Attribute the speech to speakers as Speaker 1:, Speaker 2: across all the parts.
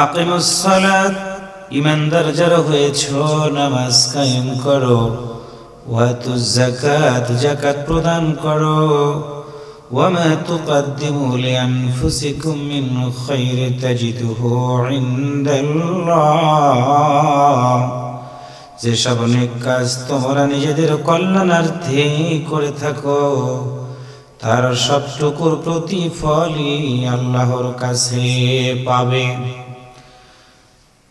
Speaker 1: আকিমুসসালাত ইমানদার যারা হয়েছ নামাজ কায়েম করো। ওয়াতু যাকাত যাকাত প্রদান করো। ওয়ামা তুকাদ্দিমু লিআনফুসিকুম মিন খাইরিন তাজিদুহু ইনদাল্লাহ। যেসব অনেক কাজ তোমরা নিজেদের কল্যাণার্থে করে থাকো, তার সবটুকুর প্রতিফলই আল্লাহর কাছে পাবে।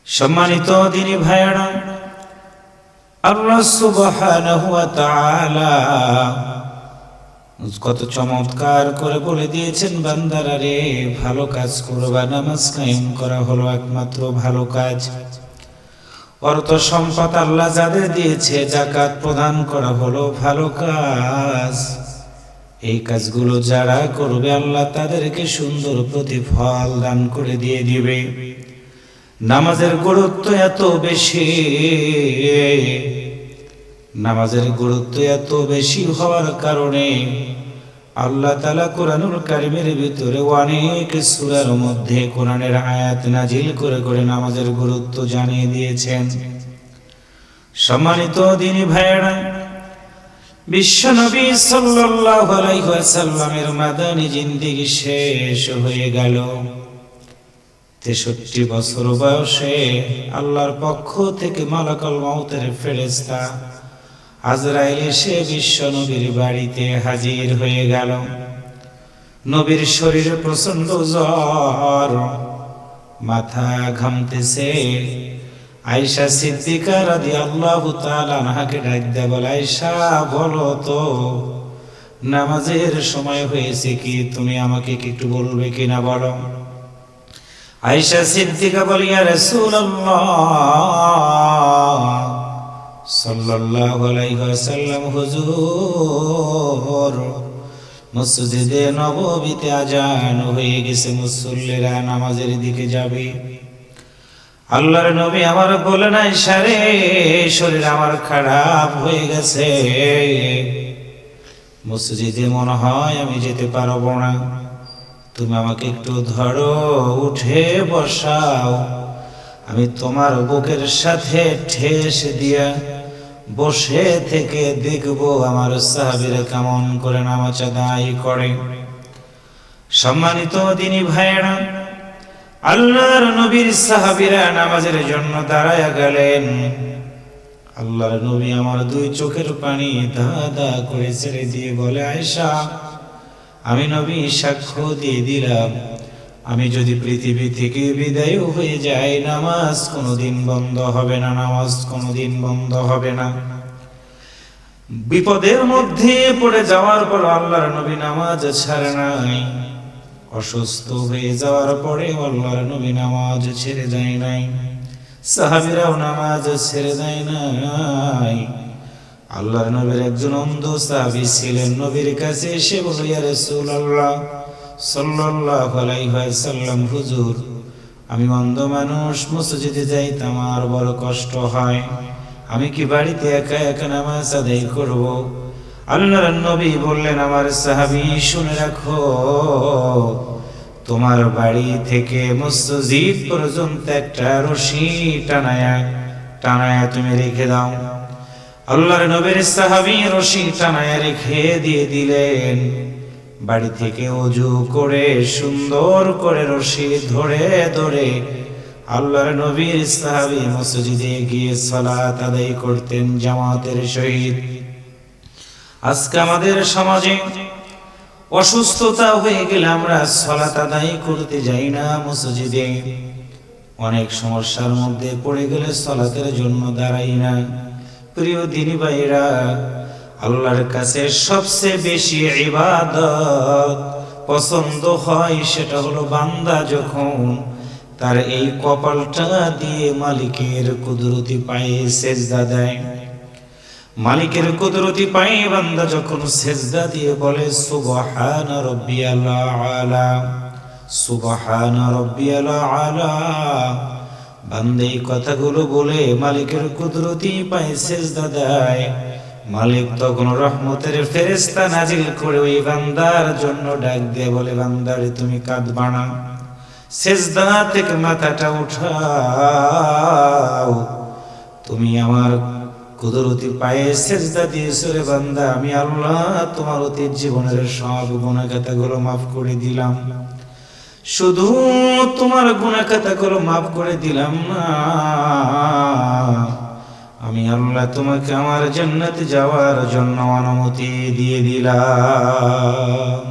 Speaker 1: সম্মানিত দিনী ভাইয়েরা, আল্লাহ সুবহানাহু ওয়া তাআলা কত চমৎকার করে বলে দিয়েছেন, বান্দারা রে, ভালো কাজ করবা, নামাজ কায়েম করা হলো একমাত্র ভালো কাজ। অর্থ সম্পদ আল্লাহ যাদের দিয়েছে জাকাত প্রদান করা হলো ভালো কাজ। এই কাজগুলো যারা করবে, আল্লাহ তাদেরকে সুন্দর প্রতিফল দান করে দিয়ে দিবে। নামাজের গুরুত্ব এত বেশি। নামাজের গুরুত্ব এত বেশি হওয়ার কারণে আল্লাহ তালা কোরআনুল কারিমের ভিতরে অনেক সুরার মধ্যে কোরআনের আয়াত নাজিল করে করে নামাজের গুরুত্ব জানিয়ে দিয়েছেন। সম্মানিত দিনী ভাইয়েরা বিশ্বনবী সাল্লাল্লাহু আলাইহি ওয়াসাল্লামের মাদানী জিন্দেগি শেষ হয়ে গেল। তেষট্টি বছর বয়সে আল্লাহর পক্ষ থেকে মালাকাল মাউতের ফেরেস্তা আজরাইল এসে বিশ্ব নবীর বাড়িতে হাজির হয়ে গেল। নবীর শরীরে প্রচণ্ড জ্বর, মাথা ঘামতেছে। আয়সা সিদ্দিকা রাদি আল্লাহ তালাকে ডাক দেয় বলে আয়সা বলো তো, নামাজের সময় হয়েছে কি? তুমি আমাকে কি একটু বলবে কিনা বলো? আয়সা সিদ্দিকা বলিয়া রাসূলুল্লাহ, সাল্লাল্লাহু আলাইহি ওয়াসাল্লাম, হুজুর, মসজিদে নববীতে আজান হয়ে গেছে, মুসল্লিরা নামাজের দিকে যাবে। আল্লাহর নবী আমার বলে নাই, সারে, শরীর আমার খারাপ হয়ে গেছে। মসজিদে মনে হয় আমি যেতে পারব না। তুমি আমাকে একটু ধরো, উঠে বসাও। আমি তোমার বুকের সাথে ঠেস দিয়া বসে থেকে দেখব আমার সাহাবিরা কেমন করে নামাজ আদায় করে। সম্মানিত দিনী ভাইয়েরা, আল্লাহর নবীর সাহাবিরা নামাজের জন্য দাঁড়ায়া গেলেন। আল্লাহর নবী আমার দুই চোখের পানি দাদা করে ছেড়ে দিয়ে বলে আয়সা আমি নবী সাক্ষ্য দিয়ে দিলাম। আমি যদি পৃথিবী থেকে বিদায় হয়ে যাই, নামাজ কোনোদিন বন্ধ হবে না, নামাজ কোনোদিন বন্ধ হবে না। বিপদের মধ্যে পড়ে যাওয়ার পর আল্লাহর নবী নামাজ ছাড়ে নাই। অসুস্থ হয়ে যাওয়ার পরে আল্লাহর নবী নামাজ ছেড়ে যায় নাই। সাহাবিরাও নামাজ ছেড়ে দেয় নাই। আল্লাহর নবীর একজন অন্ধ সাহাবী ছিলেন, নবীর কাছে এসে বলে ইয়া রাসূলুল্লাহ, সাল্লাল্লাহু আলাইহি ওয়াসাল্লাম, হুজুর, আমি অন্ধ মানুষ, মসজিদে যাইতাম, আর বড় কষ্ট হয়। আমি কি বাড়িতে একা একা নামাজ আদায় করব? আল্লাহর নবী বললেন, আমার সাহাবী, শুনে রাখো, তোমার বাড়ি থেকে মসজিদ পর্যন্ত একটা রশি টানায়া টানায়া তুমি রেখে দাও। আল্লাহর নবীর সাহাবী রশি টানায়া রেখে দিয়ে দিলেন। বাড়ি থেকে অজু করে, সুন্দর করে রশি ধরে ধরে আল্লাহর নবীর সাহাবী মসজিদে গিয়ে সালাত আদায় করতেন জামাতের সহিত। আজকে আমাদের সমাজে অসুস্থতা হয়ে গেলে আমরা সলাত আদায় করতে যাই না মসজিদে। অনেক সমস্যার মধ্যে পড়ে গেলে সলাতের জন্য দাঁড়াই না। প্রিয় দিনী ভাইরা আল্লাহর কাছে সবচেয়ে বেশি ইবাদত পছন্দ হয় সেটা হলো বান্দা যখন তার এই কপালটা দিয়ে মালিকের কুদরতি পায়ে সেজদা দেয়। মালিকের কুদরতি পায়ে বান্দা যখন সেজদা দিয়ে বলে, সুবহান রব্বিয়াল আলা সুবহান রব্বিয়াল আলা বান্দা কথাগুলো বলে মালিকের কুদরতি পায়ে সেজদা দেয়। মালিক তখন রহমতের ফেরেস্তা নাজিল করে ওই বান্দার জন্য ডাক দিয়ে বলে বান্দারে তুমি কাঁদবা না। সেজদা থেকে মাথাটা উঠাও। তুমি আমার কুদরতি পায়ে সেজদা দিয়েছ রে বান্দা। আমি আল্লাহ তোমার অতীত জীবনের সব গুণাগাতাগুলো মাফ করে দিলাম। শুধু তোমার গুণাখাতাগুলো মাফ করে দিলাম না। আমি আল্লাহ তোমাকে আমার জান্নাতে যাওয়ার জন্য অনুমতি দিয়ে দিলাম।